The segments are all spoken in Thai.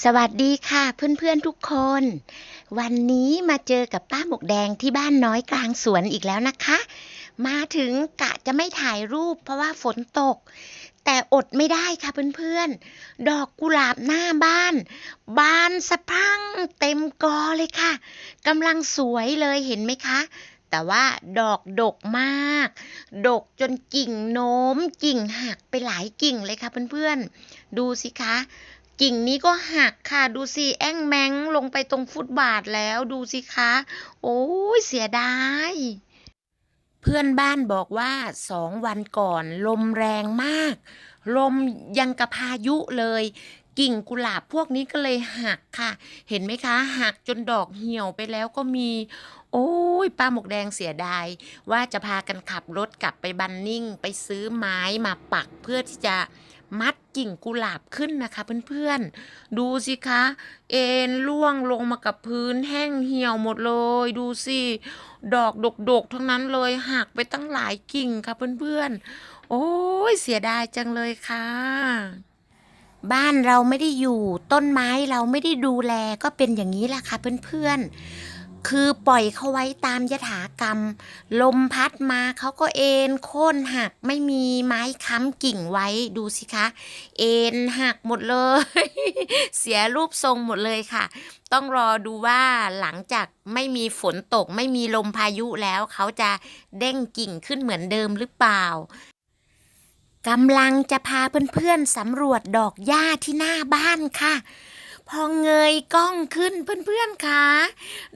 สวัสดีค่ะเพื่อนๆทุกคน วันนี้มาเจอกับป้าหมวกแดงที่บ้านน้อยกลางสวนอีกแล้วนะคะ มาถึงกะจะไม่ถ่ายรูปเพราะว่าฝนตก แต่อดไม่ได้ค่ะเพื่อนๆ ดอกกุหลาบหน้าบ้าน บานสะพังเต็มกอเลยค่ะกำลังสวยเลยเห็นไหมคะ แต่ว่าดอกดกมาก ดกจนกิ่งโน้ม กิ่งหักไปหลายกิ่งเลยค่ะเพื่อนๆ ดูสิคะ กิ่งนี้ก็หักค่ะ ดูสิแอ้งแมงลงไปตรงฟุตบาทแล้วดูสิคะ โอ้ยเสียดายเพื่อนบ้านบอกว่าสองวันก่อน ลมแรงมาก ลมยังกับพายุเลย กิ่งกุหลาบพวกนี้ก็เลยหักค่ะ เห็นไหมคะ หักจนดอกเหี่ยวไปแล้วก็มี โอ้ยป้าหมกแดงเสียดาย ว่าจะพากันขับรถกลับไปบันนิ่ง ไปซื้อไม้มาปักเพื่อที่จะมัด กิ่งกุหลาบขึ้นนะคะเพื่อนๆ ดูสิคะ เอ็นล่วงลงมากับพื้นแห้งเหี่ยวหมดเลย ดูสิ ดอกดกๆ ทั้งนั้นเลยหักไปตั้งหลายกิ่งค่ะเพื่อนๆ โอ้ยเสียดายจังเลยค่ะ บ้านเราไม่ได้อยู่ต้นไม้เราไม่ได้ดูแลก็เป็นอย่างนี้แหละค่ะเพื่อนๆ คือปล่อยเขาไว้ตามยถากรรม ลมพัดมาเขาก็เอ็นโค่นหักไม่มีไม้ค้ำกิ่งไว้ดูสิคะ เอ็นหักหมดเลย เสียรูปทรงหมดเลยค่ะ ต้องรอดูว่าหลังจากไม่มีฝนตกไม่มีลมพายุแล้ว เขาจะเด้งกิ่งขึ้นเหมือนเดิมหรือเปล่ากำลังจะพาเพื่อนๆสำรวจดอกหญ้าที่หน้าบ้านค่ะ พอเงยกล้องขึ้นเพื่อนๆคะ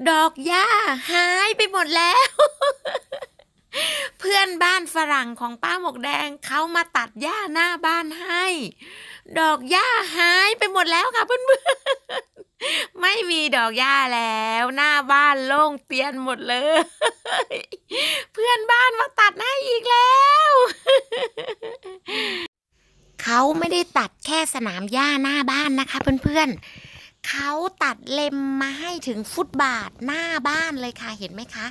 ดอกหญ้าหายไปหมดแล้ว เพื่อนบ้านฝรั่งของป้าหมกแดงเขามาตัดหญ้าหน้าบ้านให้ ดอกหญ้าหายไปหมดแล้วค่ะเพื่อนๆ ไม่มีดอกหญ้าแล้ว หน้าบ้านโล่งเตียนหมดเลย เพื่อนบ้านมาตัดให้อีกแล้ว เขาไม่ได้ตัดแค่สนามหญ้าหน้าบ้านนะคะเพื่อนๆเขาตัดเล็มมาให้ถึงฟุตบาทหน้าบ้านเลยค่ะเห็นไหมคะ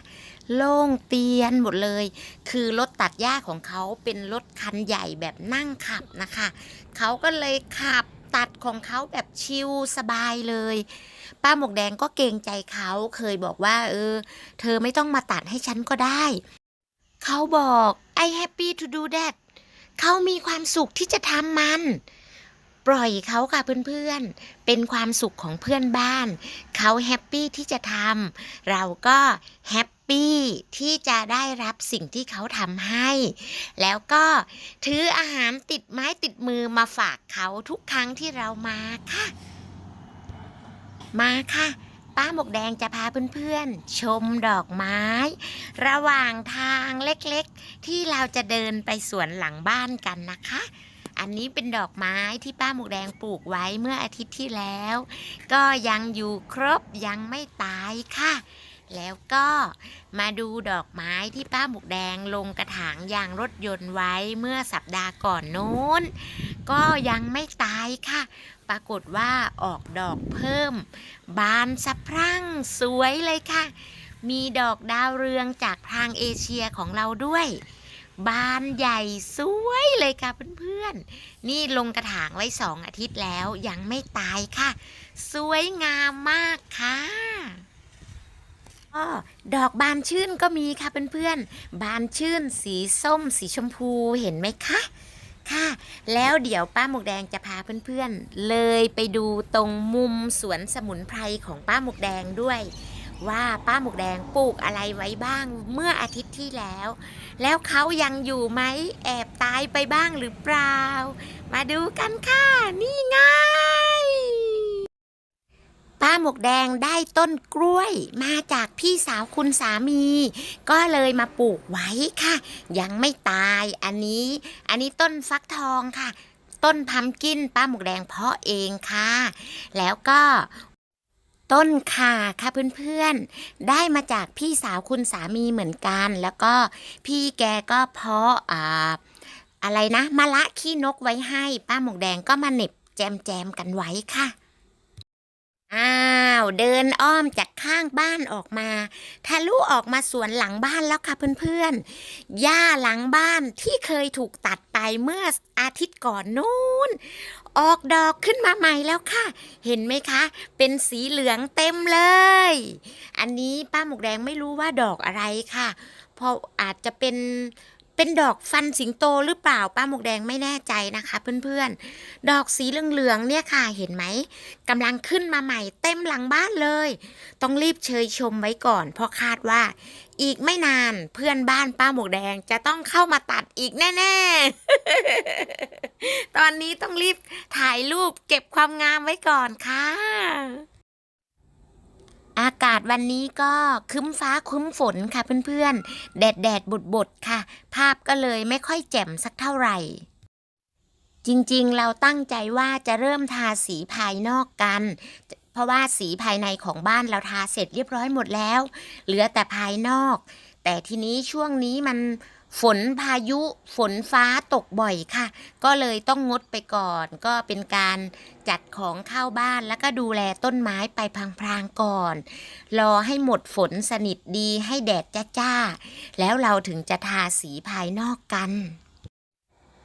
โล่งเตียนหมดเลย คือรถตัดหญ้าของเขาเป็นรถคันใหญ่แบบนั่งขับนะคะเขาก็เลยขับตัดของเขาแบบชิลสบายเลย ป้าหมวกแดงก็เกรงใจเขาเคยบอกว่า เออ เธอไม่ต้องมาตัดให้ฉันก็ได้ เขาบอก I happy to do that เขามีความสุขที่จะทำมัน ปล่อยเขาค่ะเพื่อนๆ เป็นความสุขของเพื่อนบ้าน เขาแฮปปี้ที่จะทำเราก็แฮปปี้ที่จะได้รับสิ่งที่เขาทำให้ แล้วก็ถืออาหารติดไม้ติดมือมาฝากเขาทุกครั้งที่เรามาค่ะ มาค่ะ ป้าหมวกแดงจะพาเพื่อนๆ ชมดอกไม้ ระหว่างทางเล็กๆ ที่เราจะเดินไปสวนหลังบ้านกันนะคะ อันนี้เป็นดอกไม้ที่ป้าหมวกแดงปลูกไว้เมื่ออาทิตย์ที่แล้ว ก็ยังอยู่ครบยังไม่ตายค่ะ แล้วก็มาดูดอกไม้ที่ป้าหมวกแดงลงกระถางยางรถยนต์ไว้เมื่อสัปดาห์ก่อนโน้น ก็ยังไม่ตายค่ะ ปรากฏว่าออกดอกเพิ่ม บานสะพรั่งสวยเลยค่ะ มีดอกดาวเรืองจากทางเอเชียของเราด้วย บานใหญ่สวยเลยค่ะเพื่อนๆ นี่ลงกระถางไว้สองอาทิตย์แล้วยังไม่ตายค่ะ สวยงามมากค่ะอ้อดอกบานชื่นก็มีค่ะเพื่อนๆ บานชื่นสีส้มสีชมพูเห็นไหมคะ ค่ะ แล้วเดี๋ยวป้าหมวกแดงจะพาเพื่อนๆ เลยไปดูตรงมุมสวนสมุนไพรของป้าหมวกแดงด้วย ว่าป้าหมวกแดงปลูกอะไรไว้บ้างเมื่ออาทิตย์ที่แล้ว แล้วเขายังอยู่ไหมแอบตายไปบ้างหรือเปล่า มาดูกันค่ะ นี่ไงา หมวกแดงได้ต้นกล้วย มาจากพี่สาวคุณสามี ก็เลยมาปลูกไว้ค่ะ ยังไม่ตายอันนี้ อันนี้ต้นฟักทองค่ะ ต้นพัมกินป้าหมวกแดงเพาะเองค่ะ แล้วก็ต้นข่าค่ะเพื่อนๆ ได้มาจากพี่สาวคุณสามีเหมือนกัน แล้วก็พี่แกก็เพาะอ่าอะไรนะมะละขี้นกไว้ให้ ป้าหมวกแดงก็มาเน็บแจมๆกันไว้ค่ะ อ้าวเดินอ้อมจากข้างบ้านออกมาทะลุออกมาสวนหลังบ้านแล้วค่ะเพื่อนๆหญ้าหลังบ้านที่เคยถูกตัดไปเมื่ออาทิตย์ก่อนนู้นออกดอกขึ้นมาใหม่แล้วค่ะ เห็นไหมคะ เป็นสีเหลืองเต็มเลย อันนี้ป้าหมกแดงไม่รู้ว่าดอกอะไรค่ะ เพราะอาจจะเป็น เป็นดอกฟันสิงโตหรือเปล่าป้าหมวกแดงไม่แน่ใจนะคะ เพื่อนๆ ดอกสีเหลืองๆเนี่ยค่ะเห็นไหมกำลังขึ้นมาใหม่เต็มหลังบ้านเลย ต้องรีบเชยชมไว้ก่อน เพราะคาดว่า อีกไม่นานเพื่อนบ้านป้าหมวกแดงจะต้องเข้ามาตัดอีกแน่ๆ ตอนนี้ต้องรีบถ่ายรูปเก็บความงามไว้ก่อนค่ะ อากาศวันนี้ก็คึ้มฟ้าคึ้มฝนค่ะเพื่อนๆ แดดแดดบดบดๆค่ะ ภาพก็เลยไม่ค่อยแจ่มสักเท่าไหร่ จริงๆ เราตั้งใจว่าจะเริ่มทาสีภายนอกกัน เพราะว่าสีภายในของบ้านเราทาเสร็จเรียบร้อยหมดแล้ว เหลือแต่ภายนอก แต่ทีนี้ช่วงนี้มัน ฝนพายุฝนฟ้าตกบ่อยค่ะ ก็เลยต้องงดไปก่อน ก็เป็นการจัดของเข้าบ้านแล้วก็ดูแลต้นไม้ไปพลางๆก่อน รอให้หมดฝนสนิทดีให้แดดจ้าๆ แล้วเราถึงจะทาสีภายนอกกัน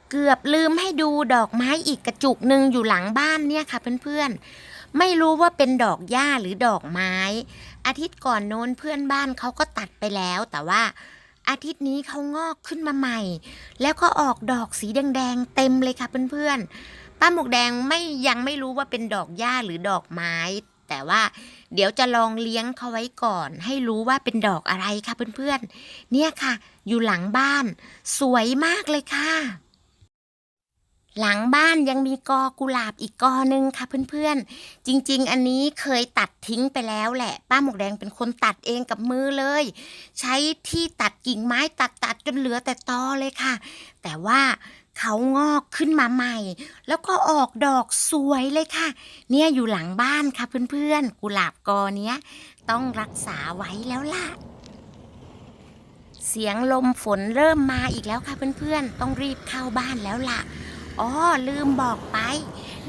เกือบลืมให้ดูดอกไม้อีกกระจุกหนึ่งอยู่หลังบ้านเนี่ยค่ะเพื่อนๆ ไม่รู้ว่าเป็นดอกหญ้าหรือดอกไม้ อาทิตย์ก่อนโน้นเพื่อนบ้านเขาก็ตัดไปแล้วแต่ว่า อาทิตย์นี้เขางอกขึ้นมาใหม่ แล้วก็ออกดอกสีแดงๆเต็มเลยค่ะเพื่อนๆ ป้าหมวกแดงไม่ยังไม่รู้ว่าเป็นดอกหญ้าหรือดอกไม้ แต่ว่าเดี๋ยวจะลองเลี้ยงเขาไว้ก่อน ให้รู้ว่าเป็นดอกอะไรค่ะเพื่อนๆ เนี่ยค่ะ อยู่หลังบ้าน สวยมากเลยค่ะ หลังบ้านยังมีกอกุหลาบอีกกอหนึ่งค่ะเพื่อนๆ จริง ๆ อันนี้เคยตัดทิ้งไปแล้วแหละ ป้าหมวกแดงเป็นคนตัดเองกับมือเลย ใช้ที่ตัดกิ่งไม้ตัดตัดจนเหลือแต่ตอเลยค่ะ แต่ว่าเขางอกขึ้นมาใหม่ แล้วก็ออกดอกสวยเลยค่ะ เนี่ยอยู่หลังบ้านค่ะเพื่อนๆ กุหลาบกอเนี้ยต้องรักษาไว้แล้วล่ะเสียงลมฝนเริ่มมาอีกแล้วค่ะเพื่อนๆ ต้องรีบเข้าบ้านแล้วล่ะ อ๋อลืมบอกไป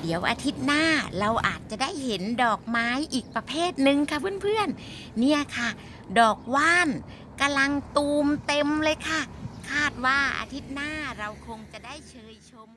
เดี๋ยวอาทิตย์หน้าเราอาจจะได้เห็นดอกไม้อีกประเภทหนึ่งค่ะเพื่อนๆ เนี่ยค่ะ ดอกว่านกำลังตูมเต็มเลยค่ะ คาดว่าอาทิตย์หน้าเราคงจะได้เชยชม